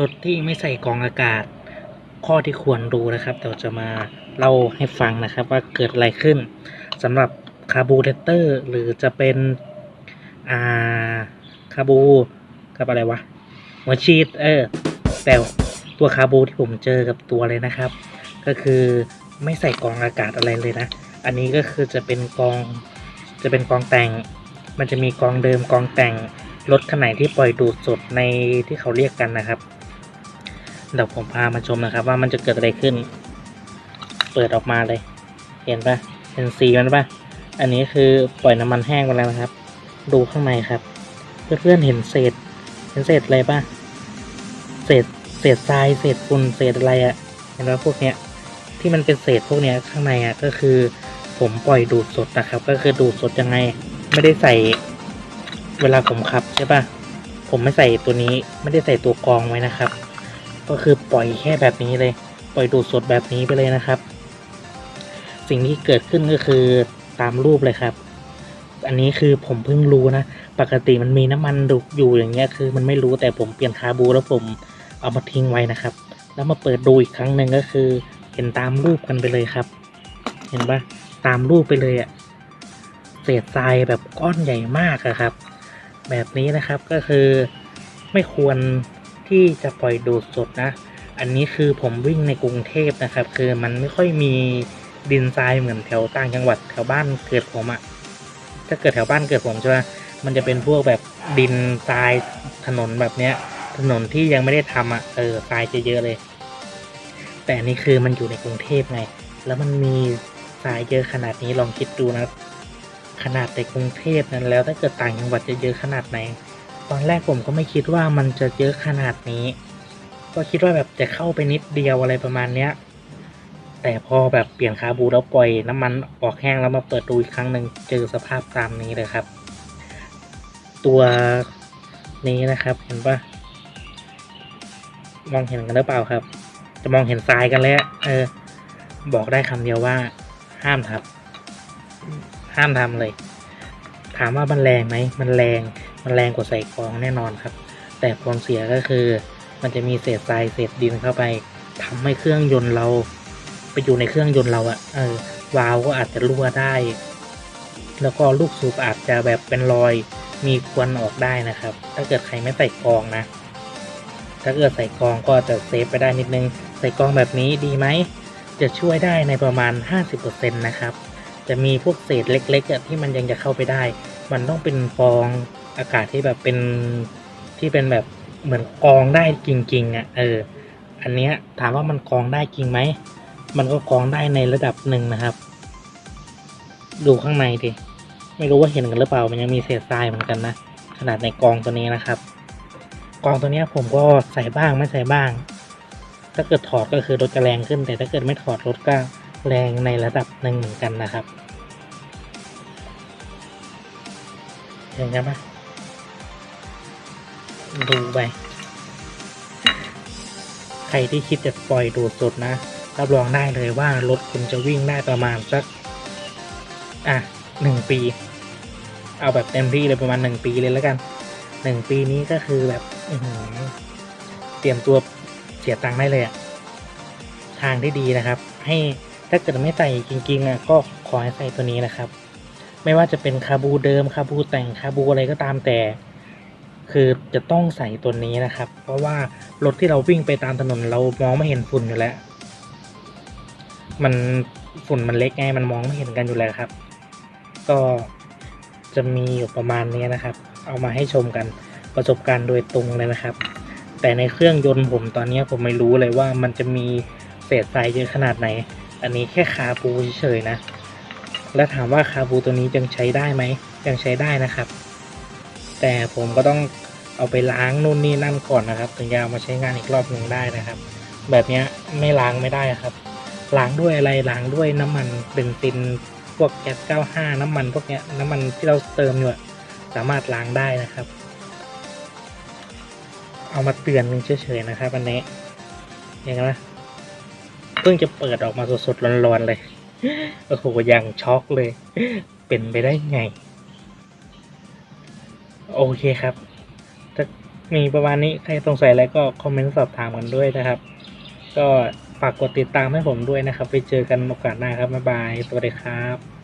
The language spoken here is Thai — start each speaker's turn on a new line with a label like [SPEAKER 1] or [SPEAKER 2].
[SPEAKER 1] รถที่ไม่ใส่กรองอากาศ ข้อที่ควรรู้นะครับเราจะมาเล่าให้ฟังนะครับว่าเกิดอะไรขึ้นสำหรับคาร์บูเรเตอร์หรือจะเป็นอ่าคาร์บูกับอะไรวะหัวชีดเออแต่ตัวคาร์บูที่ผมเจอกับตัวเลยนะครับ ก็คือไม่ใส่กรองอากาศอะไรเลยนะ อันนี้ก็คือจะเป็นกองจะเป็นกองแต่ง มันจะมีกองเดิมกองแต่งรถคันไหนที่ปล่อยดูดสดในที่เขาเรียกกันนะครับ เดี๋ยวผมพามาชมนะครับ ว่ามันจะเกิดอะไรขึ้น เปิดออกมาเลย เห็นปะเห็นสีมันปะอันนี้คือปล่อยน้ำมันแห้งไปแล้วนะครับ ดูข้างในครับ เพื่อนๆเห็นเศษ เห็นเศษอะไรปะเศษเศษทรายเศษฝุ่นเศษอะไรอะเห็นปะพวกเนี้ยที่มันเป็นเศษพวกเนี้ยข้างในอะก็คือ ผมปล่อยดูดสดนะครับ ก็คือดูดสดยังไง ไม่ได้ใส่เวลาผมขับใช่ปะผมไม่ใส่ตัวนี้ไม่ได้ใส่ตัวกรองไว้นะครับ ก็คือปล่อยแค่แบบนี้เลย ปล่อยดูดสดแบบนี้ไปเลยนะครับ สิ่งที่เกิดขึ้นก็คือตามรูปเลยครับ อันนี้คือผมเพิ่งรู้นะ ปกติมันมีน้ำมันดุอยู่อย่างเงี้ยคือ มันไม่รู้แต่ผมเปลี่ยนคาบูแล้วผมเอามาทิ้งไว้นะครับ แล้วมาเปิดดูอีกครั้งหนึ่งก็คือ เห็นตามรูปกันไปเลยครับ เห็นปะตามรูปไปเลยอะเศษทรายแบบก้อนใหญ่มากอะครับ แบบนี้นะครับก็คือไม่ควร ที่จะปล่อยดูดสดนะ อันนี้คือผมวิ่งในกรุงเทพนะครับ คือมันไม่ค่อยมีดินทรายเหมือนแถวต่างจังหวัดแถวบ้านเกิดผมอะถ้าเกิดแถวบ้านเกิดผมใช่ไหมมันจะเป็นพวกแบบดินทรายถนนแบบเนี้ย ถนนที่ยังไม่ได้ทำอะเออทรายจะเยอะเลย แต่อันนี่คือมันอยู่ในกรุงเทพไง แล้วมันมีทรายเยอะขนาดนี้ลองคิดดูนะ ขนาดในกรุงเทพนั้นแล้วถ้าเกิดต่างจังหวัดจะเยอะขนาดไหน ตอนแรกผมก็ไม่คิดว่ามันจะเยอะขนาดนี้ ก็คิดว่าแบบจะเข้าไปนิดเดียวอะไรประมาณเนี้ย แต่พอแบบเปลี่ยนคาบูแล้วปล่อยน้ำมันออกแห้งแล้วมาเปิดดูอีกครั้งหนึ่งเจอสภาพตามนี้เลยครับ ตัวนี้นะครับเห็นปะมองเห็นกันหรือเปล่าครับ จะมองเห็นทรายกันแล้วเออ บอกได้คำเดียวว่า ห้ามทับ ห้ามทำเลย ถามว่ามันแรงไหมมันแรง มันแรงกว่าใส่กองแน่นอนครับ แต่ผลเสียก็คือมันจะมีเศษทรายเศษดินเข้าไปทำให้เครื่องยนต์เราไปอยู่ในเครื่องยนต์เราอะเออวาล์วก็อาจจะรั่วได้ แล้วก็ลูกสูบอาจจะแบบเป็นรอยมีควันออกได้นะครับ ถ้าเกิดใครไม่ใส่กองนะ ถ้าเกิดใส่กองก็จะเซฟไปได้นิดนึง ใส่กองแบบนี้ดีไหม จะช่วยได้ในประมาณ 50%นะครับ จะมีพวกเศษเล็กๆที่มันยังจะเข้าไปได้ มันต้องเป็นฟองอากาศที่แบบเป็นที่เป็นแบบเหมือนกองได้จริงๆอะเออ อันเนี้ยถามว่ามันกองได้จริงไหม มันก็กองได้ในระดับหนึ่งนะครับ ดูข้างในดิ ไม่รู้ว่าเห็นกันหรือเปล่า มันยังมีเศษทรายเหมือนกันนะ ขนาดในกองตัวนี้นะครับ กองตัวนี้ผมก็ใส่บ้างไม่ใส่บ้าง ถ้าเกิดถอดก็คือรถจะแรงขึ้น แต่ถ้าเกิดไม่ถอดรถก็ แรงในระดับหนึ่งเหมือนกันนะครับเห็นกันปะดูไป ใครที่คิดจะปล่อยดูดสดนะ รับรองได้เลยว่ารถคุณจะวิ่งได้ประมาณสัก อะหนึ่งปี เอาแบบเต็มที่เลยประมาณหนึ่งปีเลยแล้วกันหนึ่งปีนี้ก็คือแบบเตรียมตัวเสียตังค์ได้เลยอะทางที่ดีนะครับ ให้ ถ้าเกิดไม่ใส่จริงๆอะก็ขอให้ใส่ตัวนี้นะครับ ไม่ว่าจะเป็นคาบูเดิมคาบูแต่งคาบูอะไรก็ตามแต่ คือจะต้องใส่ตัวนี้นะครับ เพราะว่ารถที่เราวิ่งไปตามถนนเรามองไม่เห็นฝุ่นอยู่แล้ว มันฝุ่นมันเล็กไงมันมองไม่เห็นกันอยู่แล้วครับ ก็จะมีอยู่ประมาณนี้นะครับ เอามาให้ชมกันประสบการณ์โดยตรงเลยนะครับ แต่ในเครื่องยนต์ผมตอนนี้ผมไม่รู้เลยว่ามันจะมีเศษทรายเยอะขนาดไหน อันนี้แค่คาบูเฉยๆนะ แล้วถามว่าคาบูตัวนี้ยังใช้ได้ไหมยังใช้ได้นะครับ แต่ผมก็ต้องเอาไปล้างนู่นนี่นั่นก่อนนะครับ ถึงจะเอามาใช้งานอีกรอบหนึ่งได้นะครับ แบบนี้ไม่ล้างไม่ได้ครับ ล้างด้วยอะไรล้างด้วยน้ำมันเบนซินพวกแก๊ส95 น้ำมันพวกเนี้ยน้ำมันที่เราเติมอยู่สามารถล้างได้นะครับ เอามาเตือนเฉยๆนะครับอันนี้เห็นไหมเพิ่งจะเปิดออกมาสดๆร้อนๆเลย โอ้โห ยังช็อกเลย เป็นไปได้ไง โอเคครับ ถ้ามีประมาณนี้ ใครสงสัยอะไรก็คอมเมนต์สอบถามกันด้วยนะครับ ก็ฝากกดติดตามให้ผมด้วยนะครับ ไปเจอกันโอกาสหน้าครับ บ๊ายบาย สวัสดีครับ